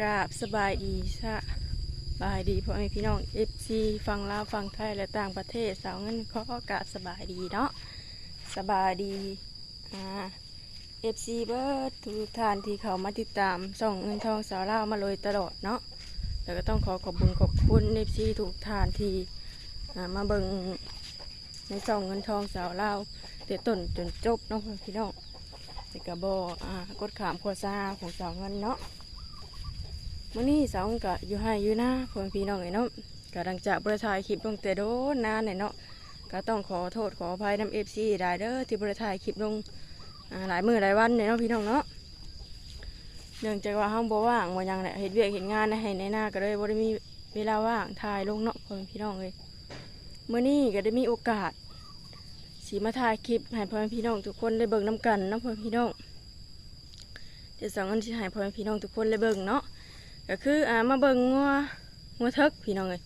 กราบสบายดีสะบายดีพ่อแม่พี่น้องเอฟซีฟังลาวฟังไทยและต่างประเทศสาวเงินเขอกราบสบายดีเนาะสบายดีอ่าเอฟซีเบิร์ดทุกท่านที่เขามาติดตามส่องเงินทองสาวลาวมาเลยตลอดเนาะแล้วก็ต้องขอขอบคุณขอบคุณเอฟซีทุกท่านที่มาเบิ่งในส่องเงินทองสาวลาวเตะต้นจนจบเนาะพ่อแม่พี่น้องแต่กระบอ่ากดขามโฆษณาของสาวเงินเนาะ มื่อนี้สาวเงินก็อยู่ให้อยู่นะพ่อพี่น้องไอ้เนาะก็หลังจากบริถ่ายคลิปลงแต่โดนนานเนี่ยเนาะก็ต้องขอโทษขออภัยน้ำเอฟซีได้เด้อที่บริถ่ายคลิปลงหลายมือหลายวันเนี่ยเนาะพี่น้องเนาะเนื่องจากว่าห้องบ่ว่างว่าหยังแหละเห็นเวียกเห็นงานนะให้ในหน้าก็เลยบ่ได้มีเวลาว่างถ่ายลงเนาะพ่อพี่น้องเลยเมื่อนี้ก็ได้มีโอกาสสีมาถ่ายคลิปให้พ่อพี่น้องทุกคนได้เบิ่งน้ำกันเนาะพ่อพี่น้องเดี๋ยวสองคนที่ให้พ่อแม่พี่น้องทุกคนได้เบิ่งเนาะ ก็คืออ่ามาเบิ่งงัวงัวเทิกพี่น้องเลย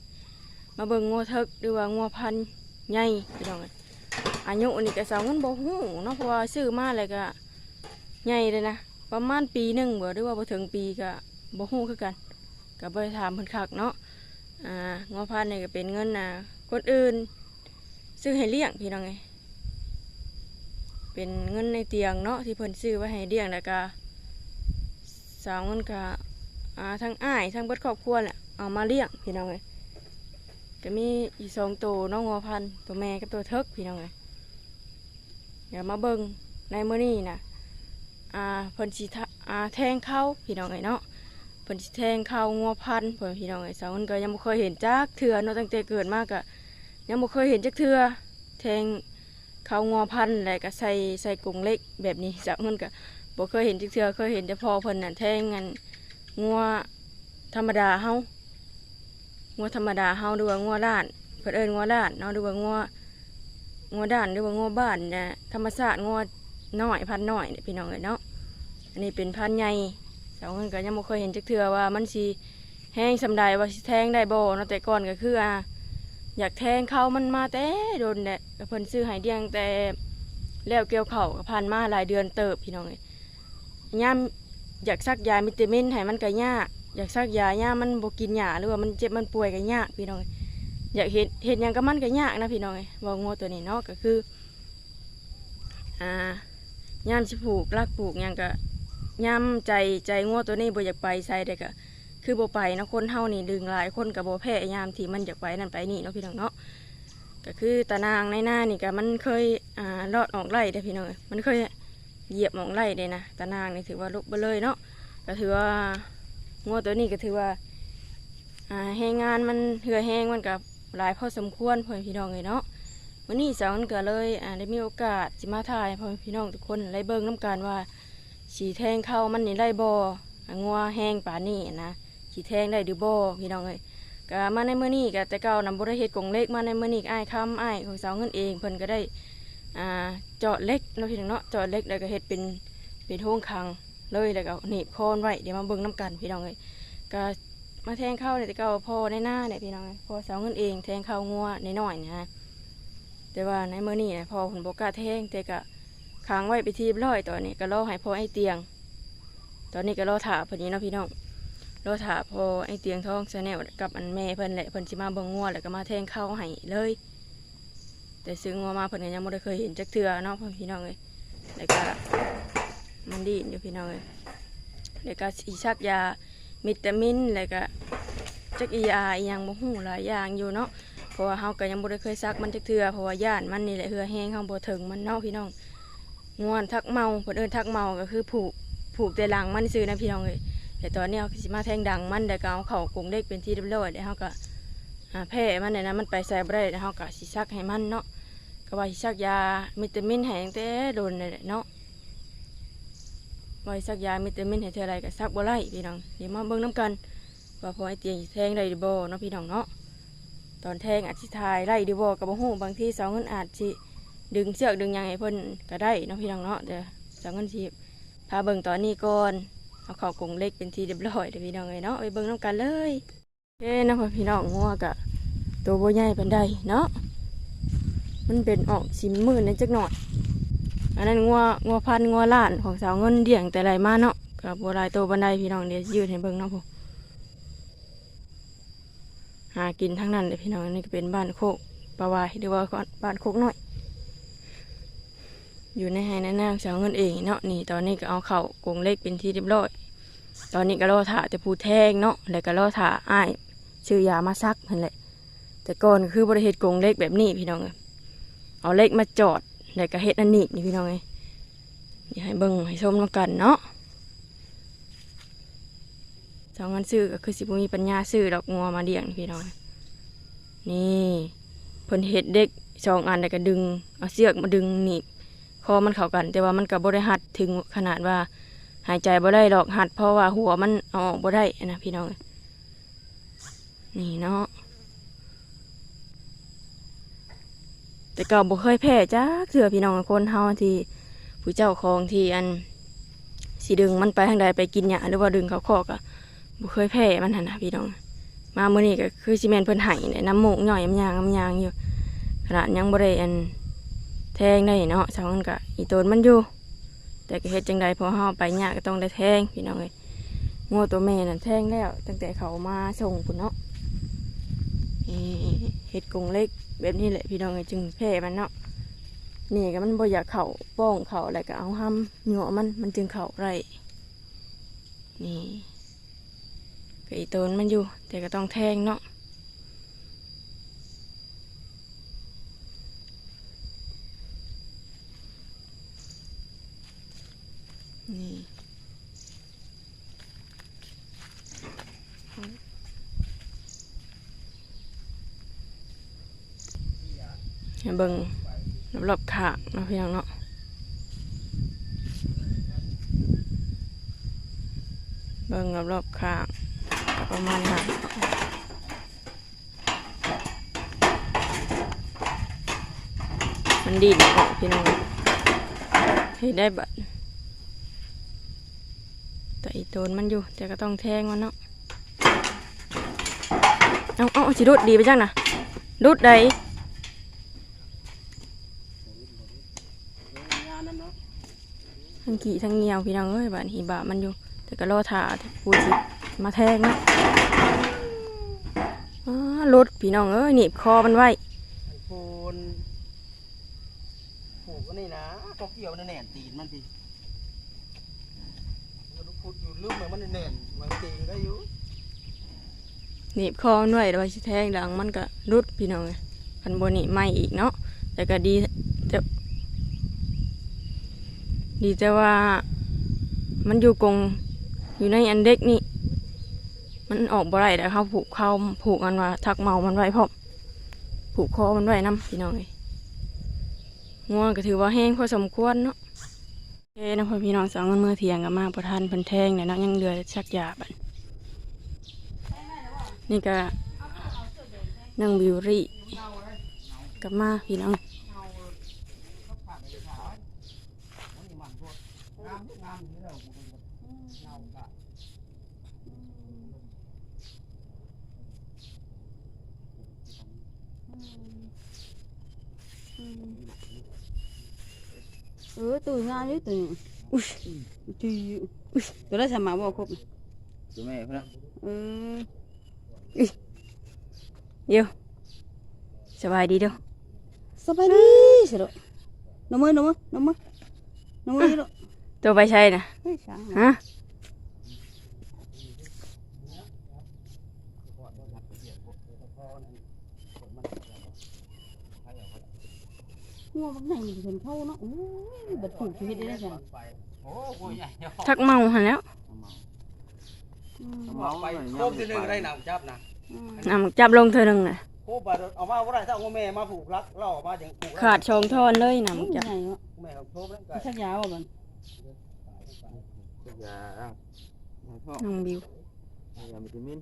มาเบิ่งงัวเทิกหรือว่างัวพันใหญ่พี่น้องเลยอายุนี่ก็สองคนบ่ฮู้เนาะเพราะว่าซื้อมาอะไรก็ใหญ่เลยนะประมาณปีหนึ่งบ่หรือว่าบ่ถึงปีก็บ่ฮู้คือกันก็บ่ได้ถามเพิ่นคักเนาะอ่างัวพันนี่ก็เป็นเงินน่ะคนอื่น ซื้อให้เลี้ยงพี่น้องเลยเป็นเงินในเตียงเนาะที่เพิ่นซื้อไว้ให้เลี้ยงแล้วก็สาวเงินก็ อ่าทั้งอ้ายทั้งเบิดครอบครัวแหละเอามาเลี้ยงพี่น้องเลยก็มีอีสองตัวน้องงอพันตัวแม่กับตัวเทิกพี่น้องเลยเดี๋ยวมาเบิงในมื้อนี้นะอ่าเพิ่นสิอ่าแทงเข้าพี่น้องเลยเนาะเพิ่นสิแทงเข้างัวพันเพิ่นพี่น้องเลยสาวเงินก็ยังบ่เคยเห็นจักเทื่อเนาะตั้งแต่เกิดมาก็ยังบ่เคยเห็นจักเทื่อแทงเขางอพันธุ์แล้วก็ใส่ใส่กรงเล็กแบบนี้จากมันก็บ่เคยเห็นจักเทื่อเคยเห็นแต่พอเพิ่นน่ะแทงงัน งัวธรรมดาเฮางัวธรรมดาเฮาหรือว่างัวด้านเพิ่นเอิ้นงัวด้านเนาะหรือว่างัวงัวด้านหรือว่างัวบ้านเนี่ยธรรมชาติงัวน้อยพันธุ์น้อยพี่น้องเอ้ยเนาะอันนี้เป็นพันใหญ่สาวเพิ่นก็ยังบ่เคยเห็นจักเทื่อว่ามันสิแห้งสำใดว่าสิแทงได้บ่เนาะแต่ก่อนก็คืออ่าอยากแทงเขามันมาแต่โดนแหละเพิ่นซื้อใหายเดียงแต่แล้วเกี่ยวเข่าวก็ผ่านมาหลายเดือนเติบพี่น้องเลยย่า อยากซักยาวิตามินให้มันก็ยากอยากซักยาย่ามมันบ่กินยาหรือว่ามันเจ็บมันป่วยก็ยากพี่น้องอยอยากเห็นเห็นหยังก็มันก็ยากนะพี่น้องเอ้ยว่างัวตัวนี้เนาะก็คืออ่าย่ามสิผูกลักผูกยังก็ย่ามใจใจงัวตัวนี้บ่อยากไปใส่แต่ก็คือบ่ไปนะคนเฮานี่ดึงหลายคนกับบ่แพ้ยามที่มันอยากไปนั่นไปนี่เนาะพี่น้องเนาะก็คือตานางในหน้านี่ก็มันเคยอ่าลอดออกไล่เด้อพี่น้องมันเคย เหยียบออกไล่เด้นะตานางนี่ถือว่าลุกไปเลยเนาะก็ถือว่างัวตัวนี้ก็ถือว่าแห้งงานมันเหือแห้งมันกับหลายพอสมควรพ่อพี่น้องเลยเนาะวันนี้สาวมันก็เลยอ่าได้มีโอกาสสิมาถ่ายพ่อพี่น้องทุกคนได้เบิ่งน้กันว่าสีแทงเข้ามันนี่ได้บ่อ่างัวแห้งป่านนี้นะขี่แทงได้หรือบ่พี่น้องเอ้ยก็มาในเมื้อนี้ก็แต่เก่านำบ่ได้เฮ็ดกงเล็กมาในเมื้อนี้อ้ายคำอ้ายของสาวเงินเองเพิ่นก็ได้ อ่าเจาะเล็กเนาะพี่น้องเนาะเจาะเล็กแล้วก็เฮ็ดเป็นเป็นโฮงคังเลยแล้วก็หนีบโคนไว้เดี๋ยวมาเบิ่งนํกันพี่น้องเอ้ยก็มาแทงเข้าเนี่ยแต่เก่าพ่อในหน้าเนี่ยพี่น้องเอ้ยพ่อสาวเงินเองแทงเข้างัวน้อยๆนี่ยนะแต่ว่าในเมื้อนี้นะพ่อเพิ่นบ่กล้าแทงแต่ก็ค้างไว้ไปทีร้อยตอนนี้ก็รอให้พ่อไอ้เตียง ตอนนี้ก็รอถาพิ่นนี้เนาะพี่น้องรถถาพอไอ้เตียงทองชาแนลกับอันแม่เพิ่นแหละเพิ่นสิมาเบิ่งงัวแล้วก็มาแทงเข้าให้เลย แต่ซื้องัวมาเพิ่นก็ยังบ่ได้เคยเห็นจักเทื่อเนาะพ่อพี่น้องเอ้ยแล้วก็มันดีอยู่พี่น้องเอ้ยแล้วก็อีชักยาวิตามินแล้วก็จักอียาอีหยังบ่ฮู้หลายอย่างอยู่เนาะเพราะว่าเฮาก็ยังบ่ได้เคยซักมันจักเทื่อเพราะว่าย่านมันนี่แหละเหือแห้งเฮาบ่ถึงมันเนาะพี่น้องง่วนทักเมาเพิ่นเอิ้นทักเมาก็คือผูกผูกแต่หลังมันซื้อนะพี่น้องเอ้ยแต่ตอนนี้เขาสิมาแทงดังมันแต่ก็เอาเข่ากรงเล็กเป็นที่เรียบร้อยแล้วเขาก็ แพ้มันเนี่ยนะมันไปใส่บ่ได้แล้วเขาก็สิซักให้มันเนาะก็ว่าสิซักยาวิตามินให้ตั้งแต่โดนเลยแหละเนาะว่าสิซักยาวิตามินให้เท่าไรก็ซักบ่ไล่พี่น้องเดี๋ยวมาเบิ่งน้ำกันว่าพอไอเตียงแทงได้หรือบ่เนาะพี่น้องเนาะตอนแทงอาจสิทายไล่หรือบ่ก็บ่ฮู้บางทีสาวเงินอาจสิดึงเชือกดึงยังให้เพิ่นก็ได้เนาะพี่น้องเนาะเดี๋ยวสาวเงินสิพาเบิ่งตอนนี้ก่อนเอาเข้ากรงเล็กเป็นทีเรียบร้อยเดี๋ยวพี่น้องเลยเนาะไปเบิ่งน้ำกันเลย เอ้นะพ่อพี่น้องงัวกะตัวโบใหญ่เป็นใดเนาะมันเป็นออกสิมมื่นนั่นจักหน่อยอันนั้นงัวงัวพันงัวล้านของสาวเงินเดี่ยงแต่ไรมาเนาะกับบัวลายตัวบันไดพี่น้องเดี๋ยวยืดให้เบิ่งเนาะพ่อหากินทั้งนั้นเลยพี่น้องนี่ก็เป็นบ้านโคกปลาวายหรือว่าบ้านโคกน้อย อยู่ในไห้ในหน้าสียเงินเองเนาะนี่ตอนนี้ก็เอาเข่ากงเล็กเป็นที่เรียบร้อย ตอนนี้ก็รอถ่าแต่ผู้แทงเนาะแล้วก็รอถ่าอ้ายชื่อยามาซักนั่นแหละ แต่ก่อนคือบริเหตุกรงเล็กแบบนี้พี่น้องเอ้ยเอาเล็กมาจอดแล้วก็เฮ็ดอันนี้นี่พี่น้องเอ้ยอยาให้เบิ่งให้ชมน้ำกันเนาะสองเงินซื้อก็คือสิบุมีปัญญาซื้อดอกงัวมาเลี้ยงพี่น้องนี่เพิ่นเฮ็ดเด็กสองอันแล้วก็ดึงเอาเสือกมาดึงหนีบคอมันเข้ากัน แต่ว่ามันก็บ่ได้หัดถึงขนาดว่า หายใจบ่ได้ดอกหัดเพราะว่าหัวมันเอาออกบ่ได้นะพี่น้อง นี่เนาะแต่ก็บ่เคยแพ้จ้าเถื่อพี่น้องคนเฮาที่ผู้เจ้าของที่อันสิดึงมันไปทางใดไปกินหญ้าหรือว่าดึงเขาคอกอะบ่เคยแพ้มันหันนะพี่น้อง มาเมื้อนี้ก็คือสิแม่นเพิ่นให้เนี่ยน้ำหมูกย่อยน้ำยางน้ำยางอยู่ขนาดยังบ่ได้อันแทงได้เนาะสาวมันก็อีโตนมันอยู่ แต่ก็เฮ็ดจังใดพอเฮาไปหญ้าก็ต้องได้แทงพี่น้องเอ้ยงัวตัวแม่นั่นแทงแล้ว ตั้งแต่เขามาส่งพุ่นเนาะเฮ็ดกรงเล็กแบบนี้แหละพี่น้องเอ้ยจึงแพ้มันเนาะนี่ก็มันบ่อยากเข่าป้องเข่าอะไรก็เอาห้ำเหงามันมันจึงเข่าไรนี่ก็อีโตนมันอยู่ แต่ก็ต้องแทงเนาะนี่ให้ เบิ่งรอบๆขางเนาะพี่น้องเนาะเบิ่งรอบๆขางประมาณนั้นมันดีดออกพี่น้องให้ได้บัดแต่อีโตนมันอยู่ แต่ก็ต้องแทงมันเนาะเอาเอาเอาสิรุดดีไปจังนะรุดใด ทั้งขี่ทั้งเงียวพี่น้องเอ้ยบ้านหีบามันอยู่ แต่ก็รอถ่าปูสิมาแทงนะอ้ารถพี่น้องเอ้ยหนีบคอมันไว้มันโคนผูกก็นี่นะเขาเกี่ยวแน่นๆตีนมันพี่มันพุดอยู่ลืมเหมือนมันแน่นๆมันตีนก็อยู่หนีบคอมันไว้แล้วสิแทงดังมันก็รุดพี่น้องเอ้ยพันบนนี่ไม่อีกเนาะแต่ก็ดีแต่ ดีแต่ว่ามันอยู่กรงอยู่ในอันเด็กนี่ มันออกบ่ได้แต่เขาผูกเขาผูกกันว่าทักเมามันไว้พร้อมผูกคอมันไว้นํพี่น้องง่วงก็ถือว่าแห้งพอสมควรเนาะโอเคนะพ่อพี่น้องสองคนเมื่อเถียงกันมาประทานพิ่นแทงเนี่ยเนาะยังเหลือชักยาบัดนี่ก็นั่งบิวรี่กลับมาพี่น้องามงามอยู่แล้วเงาก็ ừ tôi nga đấy tôi ui thì ui tôi đã xem mà bao khúc này ตัวแม่เพื่อน ừ เดี๋ยวสบายดีเด้อ sao bay đi sao đó nó mới nó mới nó mới nó mới đi đó ตัวไปใช่นะ Ôi, sáng ฮะ mua bánh này mình cần khâu nó ui bật phủ chỉ biết đấy là โอ้โหใหญ่เนาะทักเมาหันแล้วเอาไปโคมที่หนึ่งได้หนังจับนะนำจับลงเธอหนึ่งน่ะโคมไปเอามาว่าได้ถ้าเอาแม่มาผูกรักเล่าออกมาอย่างผูกขาดชองทอนเลย Ui, นำจับ này nó แม่เขาโคมแล้วก็ chắc giá vào mình ยาอะยาท่อน้องบิว ยาวิตามิน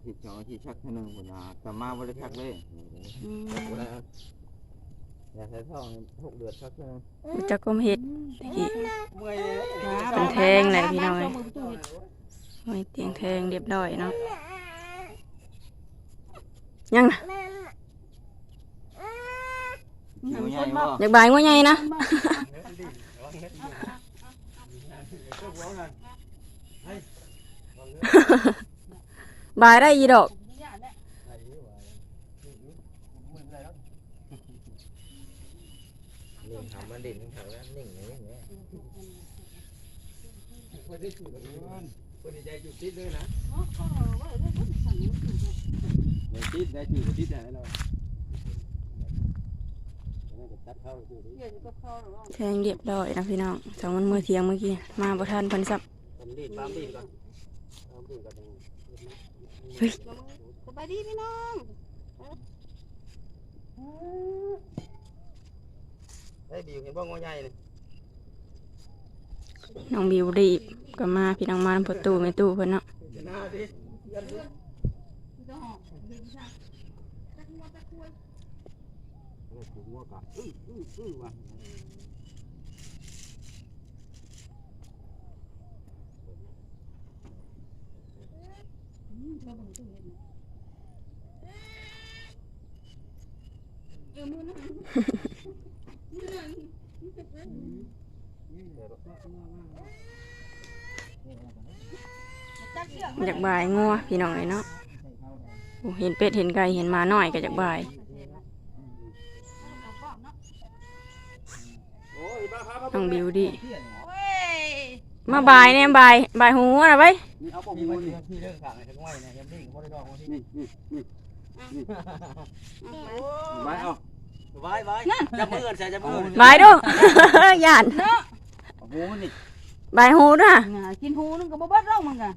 อาทิตย์สองอาทิตย์ชักเท่านึงคนนะกลับมาบริชักเลย ừ. ยาใช้ท่องหกเดือนชักเท่านึงจักกลมเห็ดตะกี้เมื่อย Giá Còn bán- thèn bán- này bán- thì nào bán này? cho một chút hết. ไว้เตียงแทงเรียบร้อยเนาะยังนะอยู่ใหญ่ Con บ่ bọc. อยากบายว่าไงนะ Con bọc. บายได้อีดอก นี่ทำมันดิ่นทางนั้นนิ่งอย่างนี้คนที่จุดคนที่ใจจุดติดเลยนะไม่ติดได้จุดติดได้แล้วตัดเข้าจุดแทงเรียบร้อยนะพี่น้องสองมันมือเที่ยงเมื่อกี้ มาบ่ทันพิ่นซับผมดีดปามดีดก่อนปามดีดก่อน สบายดีพี่น้องได้บิวเห็นบ่งอใหญ่เลยน้องบิวรีบก็มาพี่น้องมานำประตูไม่ตู้เพิ่นเนาะหน้าดิยันดิถูกหัว กะอื้ออื้ออื้อว่ะอยากบายงัวพี่น้องเลยเนาะโอ้เห็นเป็ดเห็นไก่เห็นหมาน้อยก็อยากบายโอ้ยบ้าพาพาน้องบิวดีโอ้ย มาบายเนี่ยบายบายหูนะไว้ยนี่เอาปมมือนี่พี่เรื่องขางไอ้ทั้งไว้เนี่ยยังดิ้งบ่ได้ดอกนี่นี่นี่ไว้เอาไว้ไว้จับมือกันใส่จับมือบายดูย่านโอ้โหนี่บายหูนะน่ะกินหูนึงก็บ่เบิดร่องมันก็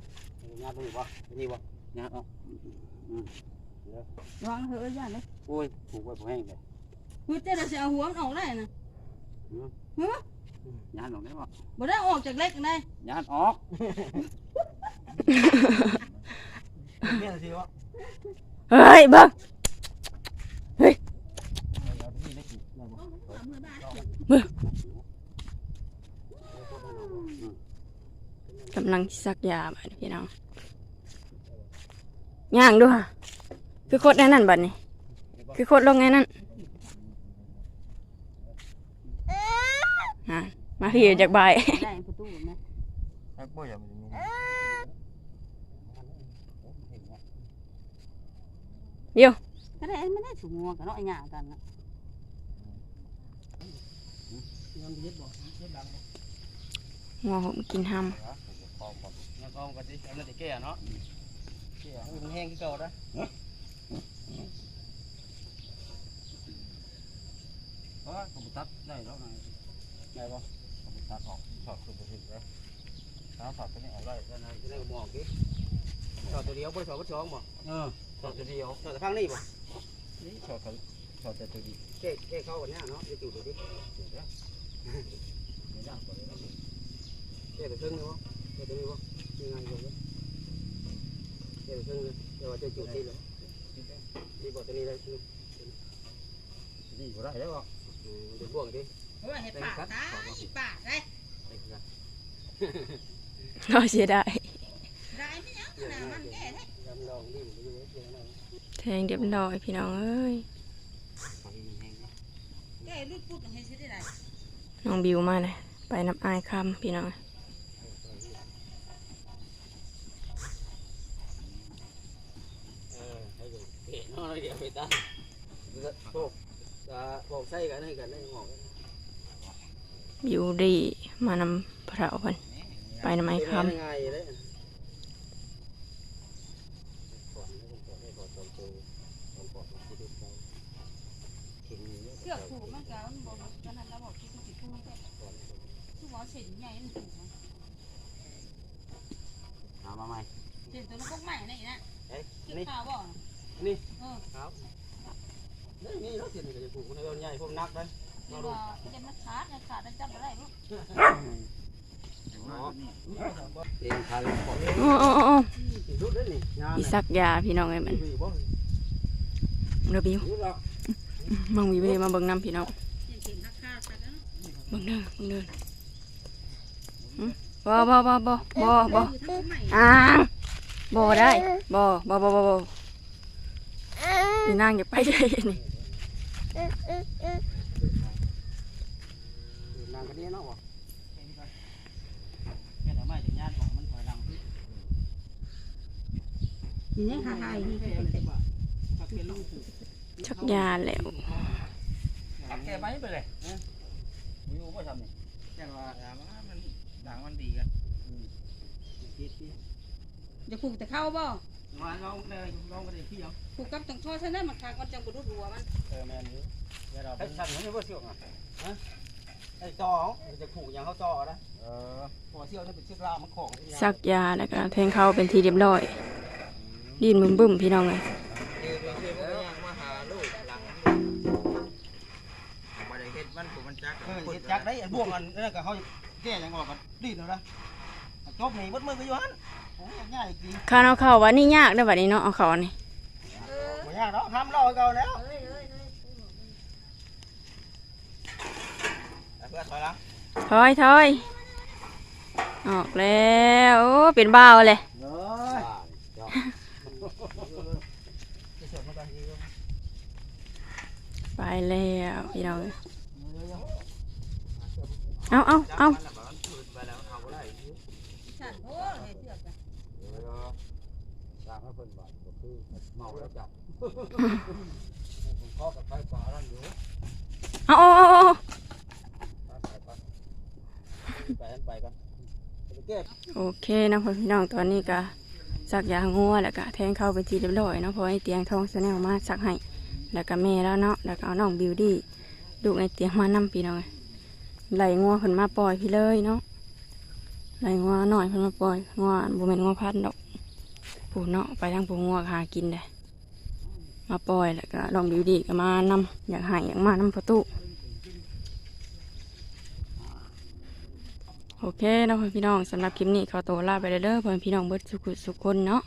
งาตรงนี้บ่นี่บ่งาเอาวางเถอะย่านเลยโอ้ยถูกไว้บ่แห้งเลยคือเจ้าจะเอาหัวมันออกได้นะ งานออกได้บ่บ่ได้ออกจากเล็กได้งานออกเนี่ยสิวะเฮ้ยเบิ่งกำลังสิซักยาบาดนี้พี่น้องย่างดูค่ะคือโคตรแน่นั่นบัดนี้ คือโคตรลงไงนั่นอะ มาพี่จากบายได้ประตูนะไอ้ปุ้ยมันมีก็ได้มันได้สูงงัวกันเนาะไอ้หยังกันนะงัวผมกินห้งานกองกันดิอันนั้นสิแก่เนาะแก่มันแห้งคือเก่าได้เออผมตัดได้แล้วไงได้บ่ผม ตัดออกถอดคือบ่ถึงแล้วถ้าถอดตัวนี้ออกได้ก็นายจะได้ก็มองดิถอดตัวเดียวบ่ถอดบ่สองบ่เออถอดตัวเดียวถอดข้างนี้บ่นี่ถอดถอดแต่ตัวนี้แก้แก้เข้ากันเนี่ยเนาะจะจุดดูดิจุดแล้วไม่ยากกว่าเลยเนาะแก้ตัวครึ่งเนาะแก้ตัวนี้บ่ยังไงบ่เนี่ยแก้ตัวครึ่งเลยเดี๋ยวว่าจะจุดที่เลยนี่บ่ตัวนี้ได้คือนี่บ่ได้แล้วบ่อืมเดี๋ยวบ่วงดิ โอ้ยเฮ็ดปากตาปากได้ได้คือกันำเราเสียดายได้ไม่ยังนะมันแก่ได้ยำลองเดียวนะแทงเรียบร้อยพี่น้องเอ้ยนแห้งนะแก่รุดปุดให้สิได้ได้น้องบิวมาเลยไปนับอายคำพี่น้องเออให้ดูเก๋น้อยเดี๋ยวไปตั้งโบกโบกใส่กันให้กันได้หมอก บิวดีมานำพระเพันไปนำไอ้คง่ายเลยก่อนให้ผมก่อนให้ก่อนตอนโตตอนก่อนที่ดูไปเข่งนี้เสือกผูกมันก็มันบ่กันนั้นแล้วบอกที่สิผูกแต่คือว่าเส้นใหญ่มันผูกหามาใหม่เส้นตัวนั้นพวกใหม่นี่นะเอ้ยเก็บนี่ขาวบ่นี่เออครับนี่นี่รถเสียนี่ก็จะผูกคนให้ใหญ่พวกนักได้ เดี๋ยว่าจะมันขาดขาดได้จับบ่ได้บ่เองทานแล้วของำโอ้โอ้โอ้อีสักยาพี่น้องเอ้มันอยู่บ่เด้อบิวรุดหรอกมองวิวเลยมาเบิ่งน้ำพี่น้องเบิ่งเด้อเบิ่งเด้อหึบ่บ่บ่บ่บ่บ่ทั้งใหม่างบ่ได้บ่บ่บ่บ่บ่อีนางอย่าไปเลยนี่ นางกันนี้เนาะบ่แค่ทำไมถึงญาติของมันถอยหลังพี่นี่ยังหาหายนี่ผักเป็นลูกชักยาแล้วผักแก่ไหมไปเลยนะวิวก็ทำนี่แต่ว่าถามว่ามันดังมันดีกันคิดสิจะผูกแต่เข้าบ่มาลองเลยลองกันเลยพี่ยังผูกกับตังช่อใช่ไหมมันคางมันจังบุรุษหัวมันเออแม่นี่เดี๋ยวเราไอ้สั่นมันไม่ว่าเสี่ยงอะฮะ ไอ้จอเขาจะผูกอย่างเขาจอนะเออพอเสี่ยวนี่เป็นเชือกลามันของซักยาแล้วก็แทงเข้าเป็นทีเรียบร้อยดินบึ้มบึ้มๆพี่น้องเลยคือเป็นคือมันยังมาหาลูกหลังบ่ได้เฮ็ดมันกูมันจักเออเฮ็ดจักได้อันบ่วงอันนั่นก็เขาแก้ยังบอกกันดิ้นแล้วนะจบนี่บดมือก็อยู่หันโอ้ยง่ายจริงข้าวเอาเข้าว่านี่ยากเด้อบัดนี้เนาะเอาเข้านี่บ่ยากเนาะทำรอเก่าแล้ว เพื่อ ถอยหลังถอยถอยออกแล้วโอ้เป็นบ้าวเลยเอ้ยเดี๋ยวจะสวดมากันทีก็ไปแล้วพี่น้องเอ้ยเอาเอาเอามันแบบมันพื้นไปแล้วเอาบ่ได้ฉันโอ้ยเสือกตามให้เพิ่นบาดก็คือเมา โอเคนะพ่อพี่น้องตอนนี้ก็สักยางัวแล้วก็แทงเข้าไปทีเรียบร้อยเนาะพอไอ้เตียงทองแสนลมาสักให้แล้วก็แม่แล้วเนาะแล้วก็เอาน้องบิวดี้ลูกไอเตียงมานำพี่น้องเอ้ยไหลงัวเพิ่นมาปล่อยพี่เลยเนาะไหลงัวหน่อยเพิ่นมาปล่อยงัวบ่แม่นงัวพันธุ์ดอกผู้เนาะไปทางผู้งัวหากินได้มาปล่อยแล้วก็น้องบิวดี้ก็มานำอยากให้อยากมานำประตู โอเคเนาะพ่อพี่น้องสำหรับคลิปนี้ขอตัวลาไปเด้อเพื่อนพี่น้องเบิดสุขสุขคนเนาะ